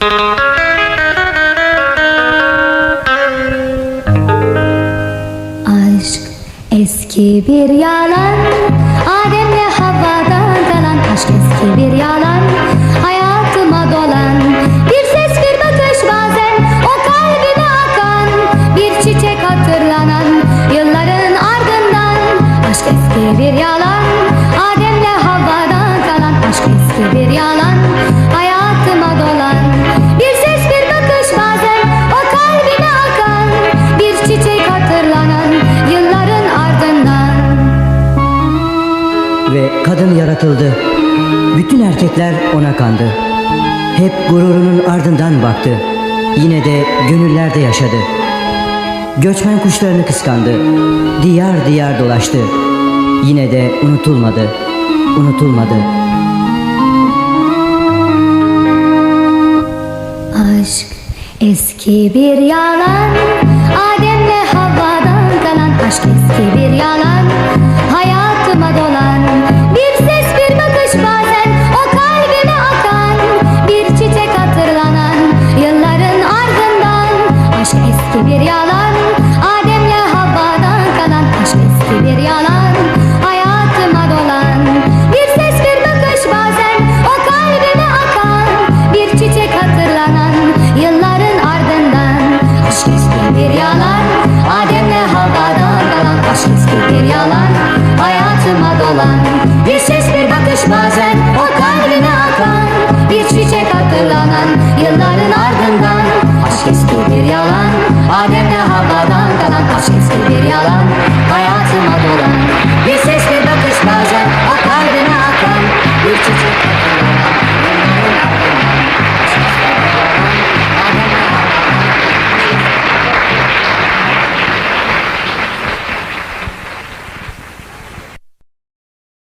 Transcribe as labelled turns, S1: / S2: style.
S1: Aşk eski bir yalan. Adem'le Havva'dan kalan Aşk eski bir yalan
S2: Ve kadın yaratıldı. Bütün erkekler ona kandı. Hep gururunun ardından baktı. Yine de gönüllerde yaşadı. Göçmen kuşlarını kıskandı. Diyar diyar dolaştı. Yine de unutulmadı. Unutulmadı.
S1: Aşk eski bir yalan Adem'le Havva'dan eski bir yalan Adem'le Havva'dan kalan Aşk eski bir yalan Hayatıma dolan. Bir ses bir bakış bazen O kalbime akan Bir çiçek hatırlanan Yılların ardından. Aşk eski bir yalan Adem'le Havva'dan kalan Aşk eski bir yalan Hayatıma dolan. Bir ses bir bakış bazen O kalbime akan Bir çiçek hatırlanan Yılların ardından Aşk bir yalan Hayatıma dolan. Bir ses